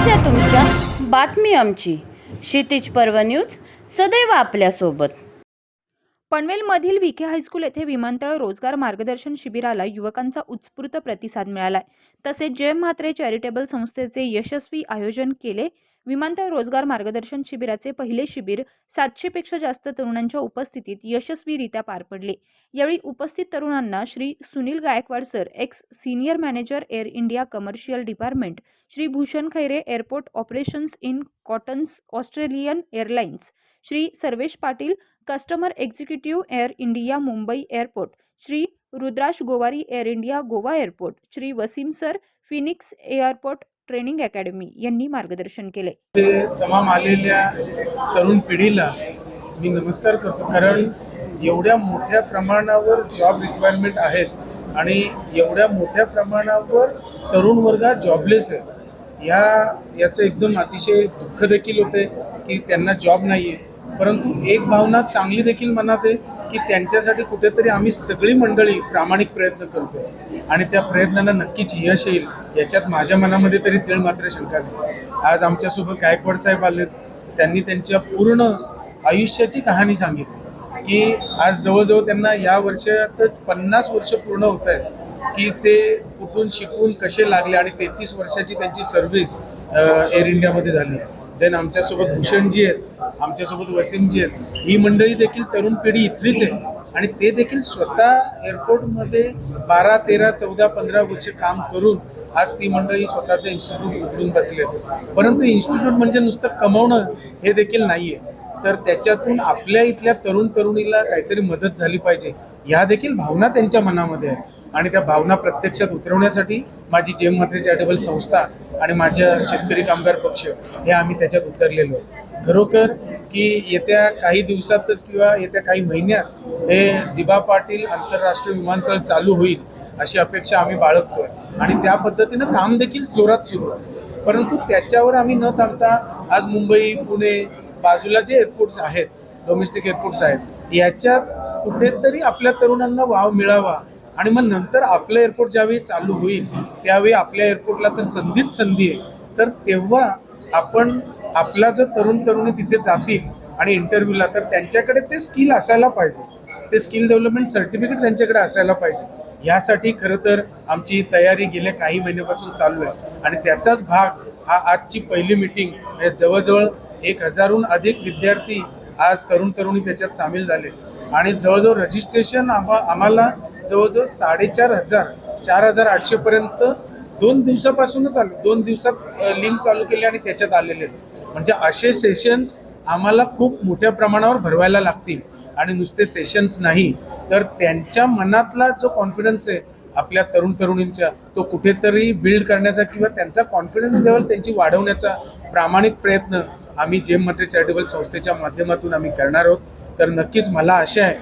समस्या तुमच्या बातमी आमची. क्षितिज पर्व न्यूज सदैव आपल्यासोबत. पनवेलमधील विखे हायस्कूल येथे विमानतळ रोजगार मार्गदर्शन शिबिराला युवकांचा उत्स्फूर्त प्रतिसाद मिळालाय. तसेच जय म्हात्रे चॅरिटेबल संस्थेचे यशस्वी आयोजन केले विमानतळ रोजगार मार्गदर्शन शिबिराचे पहिले शिबिर सातशेपेक्षा जास्त तरुणांच्या उपस्थितीत यशस्वीरित्या पार पडले. यावेळी उपस्थित तरुणांना Shri Sunil Gaikwad sir ex senior manager Air India commercial department Shri Bhushan Khaire airport operations in Qantas Australian airlines Shri Sarvesh Patil customer executive Air India Mumbai airport Shri Rudrash Gowari Air India Goa airport Shri Wasim sir Phoenix airport training academy यांनी मार्गदर्शन केले. ते तमाम आलेल्या तरुण पिढीला मी नमस्कार करतो. कारण एवढ्या मोठ्या प्रमाणावर जॉब रिक्वायरमेंट आहेत आणि एवढ्या मोठ्या प्रमाणावर तरुण वर्गात जॉबलेस आहे. या याचं एकदम अतिशय दुःख देखील होते की त्यांना जॉब नाही आहे परंतु एक भावना चांगली देखील मनात आहे की त्यांच्यासाठी कुठेतरी आम्ही सगळी मंडळी प्रामाणिक प्रयत्न करतो आणि त्या प्रयत्नांना नक्कीच यश येईल याच्यात माझ्या मनामध्ये तरी तिळ मात्र शंका नाही. आज आमच्यासोबत गायकवाड साहेब आलेत. त्यांनी त्यांच्या पूर्ण आयुष्याची कहाणी सांगितली की आज जवळजवळ त्यांना या वर्षातच पन्नास वर्ष पूर्ण होत आहेत की ते कुठून शिकून कसे लागले आणि तेहतीस वर्षाची त्यांची सर्व्हिस एअर इंडियामध्ये झाली. देन आमच्यासोबत भूषणजी आहेत. आमच्यासोबत वसीमजी आहेत ही मंडळी देखील तरुण पिढी इथलीच आहे. आणि ते देखील स्वतः एअरपोर्टमध्ये बारा तेरा चौदा पंधरा वर्ष काम करून आज ती मंडळी स्वतःचं इन्स्टिट्यूट उघडून बसले परंतु इन्स्टिट्यूट म्हणजे नुसतं कमवणं हे देखील नाही आहे तर त्याच्यातून आपल्या इथल्या तरुण तरुणीला काहीतरी मदत झाली पाहिजे. ह्या देखील भावना त्यांच्या मनामध्ये आहे आणि त्या भावना प्रत्यक्षात उतरवण्यासाठी माझी जेम चॅरिटेबल संस्था आणि माझ्या शेतकरी कामगार पक्ष हे आम्ही त्याच्यात उतरलेलो आहे. खरोखर की येत्या काही दिवसातच किंवा येत्या काही महिन्यात हे दिबा पाटील आंतरराष्ट्रीय विमानतळ चालू होईल अशी अपेक्षा आम्ही बाळगतोय. आणि त्या पद्धतीनं काम देखील जोरात सुरू आहे. परंतु त्याच्यावर आम्ही न थांबता आज मुंबई पुणे बाजूला जे एअरपोर्ट्स आहेत डोमेस्टिक एअरपोर्ट्स आहेत याच्यात कुठेतरी आपल्या तरुणांना वाव मिळावा आणि मग नंतर आपलं एअरपोर्ट ज्यावेळी चालू होईल त्यावेळी आपल्या एअरपोर्टला तर संधीच संधी आहे. तर तेव्हा आपण आपला जर तरुण तरुणी तिथे जातील आणि इंटरव्ह्यूला तर त्यांच्याकडे ते स्किल असायला पाहिजे. ते स्किल डेव्हलपमेंट सर्टिफिकेट त्यांच्याकडे असायला पाहिजे. यासाठी खरं तर आमची तयारी गेल्या काही महिन्यापासून चालू आहे. आणि त्याचाच भाग हा आजची पहिली मिटिंग म्हणजे जवळजवळ एक हजारहून अधिक विद्यार्थी आज तरुण तरुणी त्याच्यात सामील झाले. आणि जवळजवळ रजिस्ट्रेशन आम्हा आम्हाला जवळजवळ साडेचार हजार चार हजार आठशेपर्यंत दोन दिवसापासूनच आले. दोन दिवसात लिंक चालू केली आणि त्याच्यात आलेले आहेत. म्हणजे असे सेशन्स आम्हाला खूप मोठ्या प्रमाणावर भरवायला लागतील. आणि नुसते सेशन्स नाही तर त्यांच्या मनातला जो कॉन्फिडन्स आहे आपल्या तरुण तरुणींच्या तो कुठेतरी बिल्ड करण्याचा किंवा त्यांचा कॉन्फिडन्स लेवल त्यांची वाढवण्याचा प्रामाणिक प्रयत्न आम्ही जेम मटे चॅरिटेबल संस्थेच्या माध्यमातून आम्ही करणार आहोत. तर नक्कीच मला आशा आहे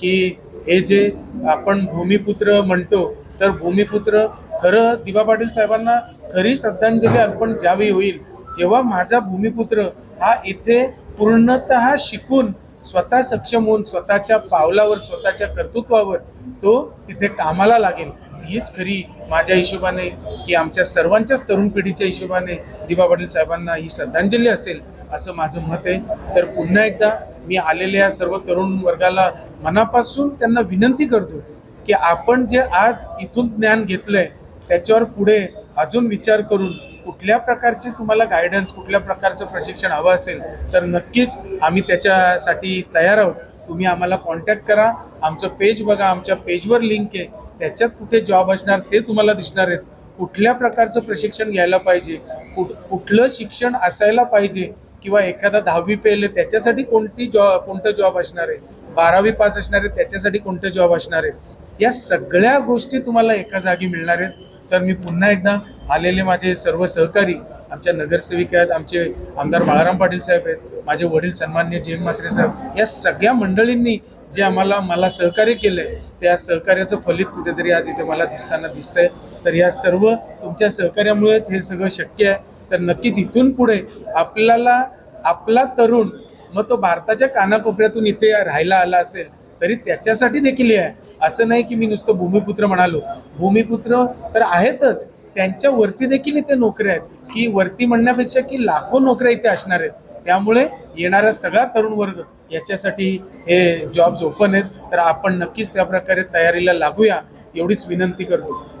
की हे जे आपण भूमिपुत्र म्हणतो तर भूमिपुत्र खरं दिवा पाटील साहेबांना खरी श्रद्धांजली अर्पण ज्यावेळी होईल जेव्हा माझा भूमिपुत्र हा इथे पूर्णतः शिकून स्वतः सक्षम होऊन स्वतःच्या पावलावर स्वतःच्या कर्तृत्वावर तो तिथे कामाला लागेल हीच खरी माझ्या हिशोबाने की आमच्या सर्वांच्याच तरुण पिढीच्या हिशोबाने दिवा पाटील साहेबांना ही श्रद्धांजली असेल. असं माझं मत आहे. तर पुन्हा एकदा मी आलेल्या सर्व तरुण वर्गाला मनापासून त्यांना विनंती करतो की आपण जे आज इथून ज्ञान घेतलंय त्याच्यावर पुढे अजून विचार करून कुठल्या प्रकारचे तुम्हाला गायडन्स कुठल्या प्रकारचं प्रशिक्षण हवं असेल तर नक्कीच आम्ही त्याच्यासाठी तयार आहोत. तुम्ही आम्हाला कॉन्टॅक्ट करा. आमचं पेज बघा. आमच्या पेजवर लिंक आहे. त्याच्यात कुठे जॉब असणार ते तुम्हाला दिसणार आहेत. कुठल्या प्रकारचं प्रशिक्षण घ्यायला पाहिजे? कुठ कुठलं शिक्षण असायला पाहिजे? किंवा एखादा दहावी फेल आहे त्याच्यासाठी कोणती जॉब कोणतं जॉब असणार आहे? बारावी पास असणार आहे त्याच्यासाठी कोणते जॉब असणार आहे? या सगळ्या गोष्टी तुम्हाला एका जागी मिळणार आहेत. तर मी पुन्हा एकदा आलेले माझे सर्व सहकारी आमच्या नगरसेविका आहेत आमचे आमदार बाळाराम पाटील साहेब आहेत माझे वडील सन्मान्य जे म्हात्रे साहेब या सगळ्या मंडळींनी जे आम्हाला मला सहकार्य केलं आहे त्या सहकार्याचं फलित कुठेतरी आज इथे मला दिसताना दिसतंय. तर या सर्व तुमच्या सहकार्यामुळेच हे सगळं शक्य आहे. तर नक्कीच इथून पुढे आपल्याला आपला तरुण मग तो भारताच्या कानाकोपऱ्यातून इथे राहायला आला असेल तरी त्याच्यासाठी देखील हे आहे. असं नाही की मी नुसतं भूमिपुत्र म्हणालो. भूमिपुत्र तर आहेतच. त्यांच्या वरती देखील इथे नोकऱ्या आहेत. की वरती म्हणण्यापेक्षा की लाखो नोकऱ्या इथे असणार आहेत. त्यामुळे येणारा सगळा तरुण वर्ग याच्यासाठी हे जॉब्स ओपन आहेत. तर आपण नक्कीच त्या प्रकारे तयारीला लागूया. एवढीच विनंती करतो.